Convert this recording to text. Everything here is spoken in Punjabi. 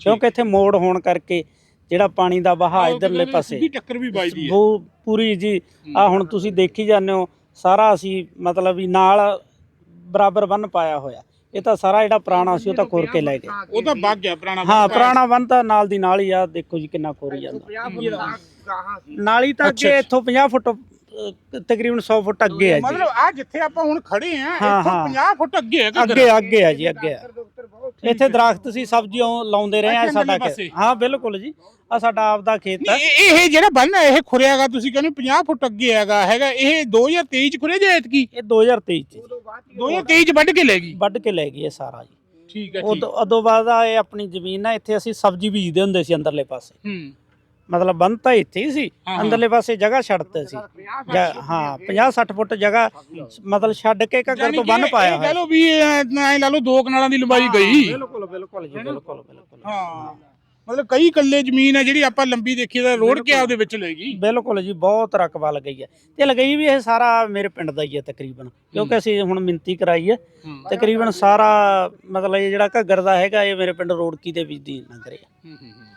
ਕਿਉਂਕਿ ਇੱਥੇ ਮੋੜ ਹੋਣ ਕਰਕੇ ਜਿਹੜਾ ਪਾਣੀ ਦਾ ਵਹਾਅ ਇਧਰਲੇ ਪਾਸੇ ਸਿੱਧੀ ਟੱਕਰ ਵੀ ਵੱਜਦੀ ਹੈ। ਉਹ ਪੂਰੀ ਜੀ ਆ ਹੁਣ ਤੁਸੀਂ ਦੇਖੀ ਜਾਂਦੇ ਹੋ ਸਾਰਾ ਅਸੀਂ ਮਤਲਬ ਵੀ ਨਾਲ ਬਰਾਬਰ ਬੰਨ ਪਾਇਆ ਹੋਇਆ। ਇਹ ਤਾਂ ਸਾਰਾ ਜਿਹੜਾ ਪੁਰਾਣਾ ਸੀ ਉਹ ਤਾਂ ਕੋਰ ਕੇ ਲੈ ਗਏ। ਉਹ ਤਾਂ ਵਗ ਗਿਆ ਪੁਰਾਣਾ ਹਾਂ ਪੁਰਾਣਾ ਬੰਨ ਤਾਂ ਨਾਲ ਦੀ ਨਾਲ ਹੀ ਆ ਦੇਖੋ ਜੀ ਕਿੰਨਾ ਕੋਰੀ ਜਾਂਦਾ। ਨਾਲੀ ਤਾਂ ਅੱਗੇ ਇੱਥੋਂ 50 ਫੁੱਟ ਤਕਰੀਬਨ 100 ਫੁੱਟ ਅੱਗੇ ਹੈ ਜੀ। ਮਤਲਬ ਆ ਜਿੱਥੇ ਆਪਾਂ ਹੁਣ ਖੜੇ ਆ ਇੱਥੋਂ ਹਾਂ। 50 ਫੁੱਟ ਅੱਗੇ ਹੈ ਘੱਗਰ। ਅੱਗੇ ਅੱਗੇ ਆ ਜੀ ਅੱਗੇ ਆ। ਇੱਥੇ ਦਰਖਤ ਸੀ ਸਬਜ਼ੀਆਂ ਲਾਉਂਦੇ ਰਹੇ ਆ ਸਾਡਾ ਖੇਤ। ਹਾਂ ਬਿਲਕੁਲ ਜੀ। ਆ ਸਾਡਾ ਆਪਦਾ ਖੇਤ ਹੈ। ਇਹ ਜਿਹੜਾ ਬੰਨ ਹੈ ਇਹ ਖੁਰਿਆਗਾ ਤੁਸੀਂ ਕਹਿੰਦੇ 50 ਫੁੱਟ ਅੱਗੇ ਹੈਗਾ ਹੈਗਾ ਇਹ 2023 ਚ ਖੁਰਿਆ ਜਾਂ ਐਤਕੀ? ਇਹ 2023 ਚ। ਜੀ। 2023 ਚ ਵੱਢ ਕੇ ਲੈ ਗਈ? ਵੱਢ ਕੇ ਲੈ ਗਈ ਇਹ ਸਾਰਾ ਜੀ। ਠੀਕ ਹੈ ਠੀਕ। ਉਦੋਂ ਬਾਅਦ ਆ ਇਹ ਆਪਣੀ ਜ਼ਮੀਨ ਆ ਇੱਥੇ ਅਸੀਂ ਸਬਜ਼ੀ ਬੀਜਦੇ ਹੁੰਦੇ ਸੀ ਅੰਦਰਲੇ ਪਾਸੇ। ਹੂੰ। ਮਤਲਬ ਬੰਨ ਤਾਂ ਇੱਥੇ ਹੀ ਸੀ। ਅੰਦਰਲੇ ਪਾਸੇ ਜਗ੍ਹਾ ਛੱਡਤੇ ਸੀ। ਜਾਂ- ਹਾਂ 50 60 ਫੁੱਟ ਜਗ੍ਹਾ ਮਤਲਬ ਛੱਡ ਕੇ ਘੱਗਰ ਤੋਂ ਬੰਨ ਪਾਇਆ ਇਹ ਹੋਇਆ ਲਓ ਵੀ ਐ ਲਾ ਲਓ ਦੋ ਕਨਾਲਾਂ ਦੀ ਲੰਬਾਈ ਗਈ। ਬਿਲਕੁਲ ਬਿਲਕੁਲ ਜੀ ਬਿਲਕੁਲ ਬਿਲਕੁਲ। ਹਾਂ। ਮਤਲਬ ਕਈ ਕੱਲੇ ਜ਼ਮੀਨ ਹੈ ਜਿਹੜੀ ਆਪਾਂ ਲੰਬੀ ਦੇਖੀ ਤਾਂ ਰੋੜ ਕੇ ਆਪਦੇ ਵਿੱਚ ਲੈ ਗਈ? ਬਿਲਕੁਲ ਜੀ ਬਹੁਤ ਰਕਬਾ ਲਗਈ ਹੈ। ਤੇ ਲਗਈ ਵੀ ਇਹ ਸਾਰਾ ਮੇਰੇ ਪਿੰਡ ਦਾ ਹੀ ਹੈ ਤਕਰੀਬਨ। ਕਿਉਂਕਿ ਅਸੀਂ ਹੁਣ ਮਿੰਤੀ ਕਰਾਈ ਹੈ। ਤਕਰੀਬਨ ਸਾਰਾ ਮਤਲਬ ਇਹ ਜਿਹੜਾ ਘੱਗਰ ਦਾ ਹੈਗਾ ਇਹ ਮੇਰੇ ਪਿੰਡ ਰੋੜਕੀ ਦੇ ਵਿੱਚ ਦੀ ਲੰਘ ਰਿਹਾ। ਹੂੰ ਹੂੰ ਹੂੰ।